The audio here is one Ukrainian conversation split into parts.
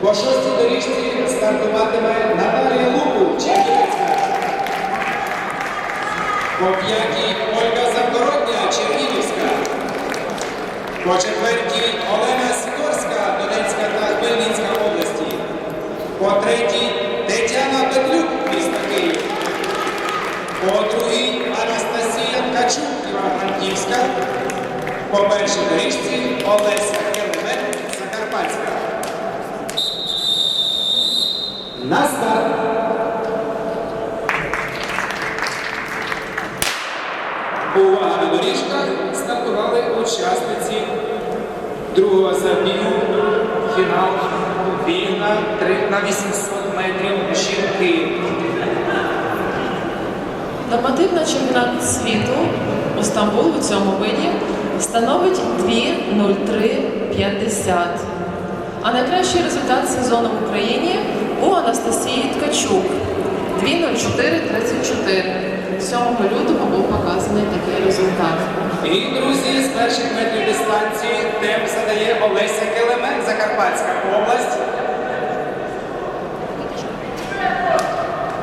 По шостій доріжці стартуватиме Наталія Лупу, Чернівецька. По п'ятій Ольга Завгородня, Чернігівська. По четвертій Олена Сікорська, Донецька та Хмельницька області. По третій Тетяна Петлюк, місто Київ. По другій Анастасія Ткачук, Івано-Франківська. По першій доріжці Олеся Келемет, Закарпатська. На старт. Увага на доріжках стартували учасниці другого забігу фінал біг на, на 800 метрів жінки. Нормативна чемпіонат світу у Стамбул у цьому виді становить 2.03.50. А найкращий результат сезону в Україні у Анастасії Ткачук 2.04.34. 7 лютого був показаний такий результат. І, друзі, з перших метрів дистанції темп задає Олеся Келемет, Закарпатська область.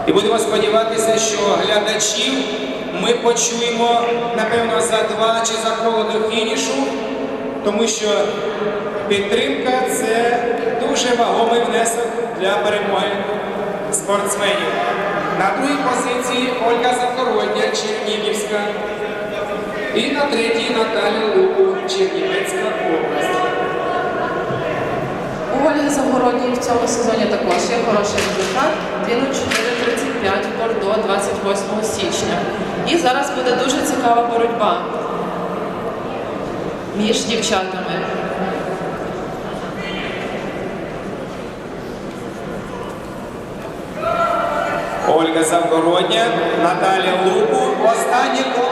І будемо сподіватися, що глядачів ми почуємо, напевно, за два чи за коло до фінішу, тому що підтримка це дуже вагомий внесок для перемоги спортсменів. На другій позиції Ольга Завгородня, Чернігівська. І на третій Наталя Луку, Чернівецька область. У Ольги Завгородній в цьому сезоні також є хороший результат 2.04.35 в Бордо 28 січня. І зараз буде дуже цікава боротьба між дівчатами. Ольга Завгородня, Наталя Луку. Останній.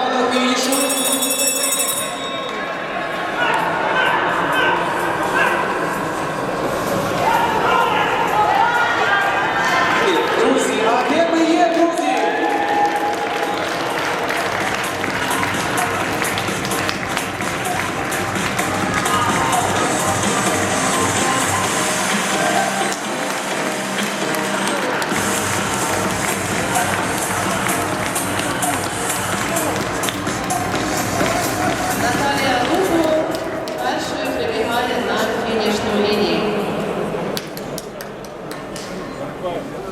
Vai.